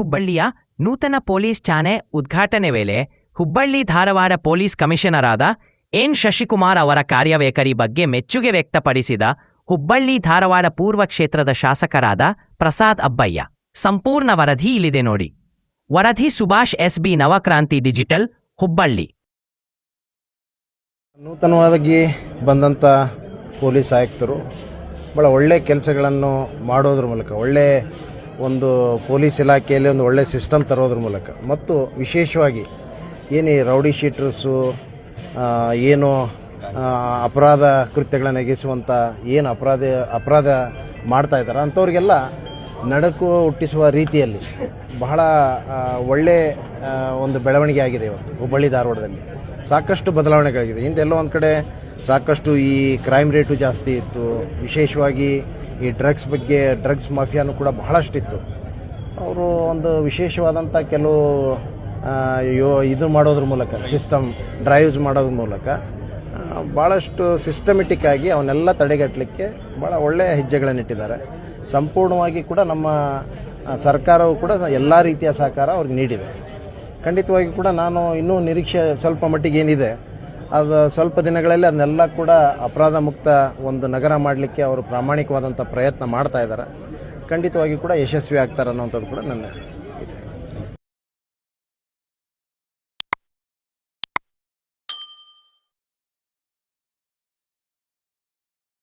ಹುಬ್ಬಳ್ಳಿಯ ನೂತನ ಪೊಲೀಸ್ ಠಾಣೆ ಉದ್ಘಾಟನೆ ವೇಳೆ ಹುಬ್ಬಳ್ಳಿ ಧಾರವಾಡ ಪೊಲೀಸ್ ಕಮಿಷನರ್ ಆದ ಎನ್ ಶಶಿಕುಮಾರ್ ಅವರ ಕಾರ್ಯವೈಖರಿ ಬಗ್ಗೆ ಮೆಚ್ಚುಗೆ ವ್ಯಕ್ತಪಡಿಸಿದ ಹುಬ್ಬಳ್ಳಿ ಧಾರವಾಡ ಪೂರ್ವ ಕ್ಷೇತ್ರದ ಶಾಸಕರಾದ ಪ್ರಸಾದ್ ಅಬ್ಬಯ್ಯ. ಸಂಪೂರ್ಣ ವರದಿ ಇಲ್ಲಿದೆ ನೋಡಿ. ವರದಿ ಸುಭಾಷ್ ಎಸ್ಬಿ ನವಕ್ರಾಂತಿ ಡಿಜಿಟಲ್, ಹುಬ್ಬಳ್ಳಿ. ನೂತನವಾಗಿ ಬಂದಂಥ ಪೊಲೀಸ್ ಆಯುಕ್ತರು ಭಾಳ ಒಳ್ಳೆ ಕೆಲಸಗಳನ್ನು ಮಾಡೋದ್ರ ಮೂಲಕ, ಒಳ್ಳೆ ಒಂದು ಪೊಲೀಸ್ ಇಲಾಖೆಯಲ್ಲಿ ಒಂದು ಒಳ್ಳೆಯ ಸಿಸ್ಟಮ್ ತರೋದ್ರ ಮೂಲಕ. ಮತ್ತು ವಿಶೇಷವಾಗಿ ಏನು ರೌಡಿ ಶೀಟರ್ಸು ಏನು ಅಪರಾಧ ಕೃತ್ಯಗಳನ್ನು ಎಗಿಸುವಂಥ ಏನು ಅಪರಾಧ ಅಪರಾಧ ಮಾಡ್ತಾ ಇದ್ದಾರೆ ಅಂಥವ್ರಿಗೆಲ್ಲ ನಡಕು ಹುಟ್ಟಿಸುವ ರೀತಿಯಲ್ಲಿ ಬಹಳ ಒಳ್ಳೆ ಒಂದು ಬೆಳವಣಿಗೆ ಆಗಿದೆ ಇವತ್ತು ಹುಬ್ಬಳ್ಳಿ ಧಾರವಾಡದಲ್ಲಿ. ಸಾಕಷ್ಟು ಬದಲಾವಣೆಗಳಾಗಿದೆ. ಹಿಂದೆಲ್ಲೋ ಒಂದು ಕಡೆ ಸಾಕಷ್ಟು ಈ ಕ್ರೈಮ್ ರೇಟು ಜಾಸ್ತಿ ಇತ್ತು. ವಿಶೇಷವಾಗಿ ಈ ಡ್ರಗ್ಸ್ ಬಗ್ಗೆ, ಡ್ರಗ್ಸ್ ಮಾಫಿಯಾನು ಕೂಡ ಬಹಳಷ್ಟಿತ್ತು. ಅವರು ಒಂದು ವಿಶೇಷವಾದಂಥ ಕೆಲವು ಯೋ, ಇದು ಮಾಡೋದ್ರ ಮೂಲಕ ಸಿಸ್ಟಮ್ ಡ್ರೈವ್ಸ್ ಮಾಡೋದ್ರ ಮೂಲಕ ಭಾಳಷ್ಟು ಸಿಸ್ಟಮೆಟಿಕ್ ಆಗಿ ಅವನ್ನೆಲ್ಲ ತಡೆಗಟ್ಟಲಿಕ್ಕೆ ಭಾಳ ಒಳ್ಳೆಯ ಹೆಜ್ಜೆಗಳನ್ನಿಟ್ಟಿದ್ದಾರೆ ಸಂಪೂರ್ಣವಾಗಿ ಕೂಡ ನಮ್ಮ ಸರ್ಕಾರವು ಕೂಡ ಎಲ್ಲ ರೀತಿಯ ಸಹಕಾರ ಅವ್ರಿಗೆ ನೀಡಿದೆ. ಖಂಡಿತವಾಗಿ ಕೂಡ ನಾನು ಇನ್ನೂ ನಿರೀಕ್ಷೆ ಸ್ವಲ್ಪ ಮಟ್ಟಿಗೆ ಏನಿದೆ ಅದು ಸ್ವಲ್ಪ ದಿನಗಳಲ್ಲಿ ಅದನ್ನೆಲ್ಲ ಕೂಡ ಅಪರಾಧ ಮುಕ್ತ ಒಂದು ನಗರ ಮಾಡಲಿಕ್ಕೆ ಅವರು ಪ್ರಾಮಾಣಿಕವಾದಂಥ ಪ್ರಯತ್ನ ಮಾಡ್ತಾ ಇದ್ದಾರೆ. ಖಂಡಿತವಾಗಿ ಕೂಡ ಯಶಸ್ವಿ ಆಗ್ತಾರೆ ಅನ್ನೋಂಥದ್ದು ಕೂಡ ನನ್ನ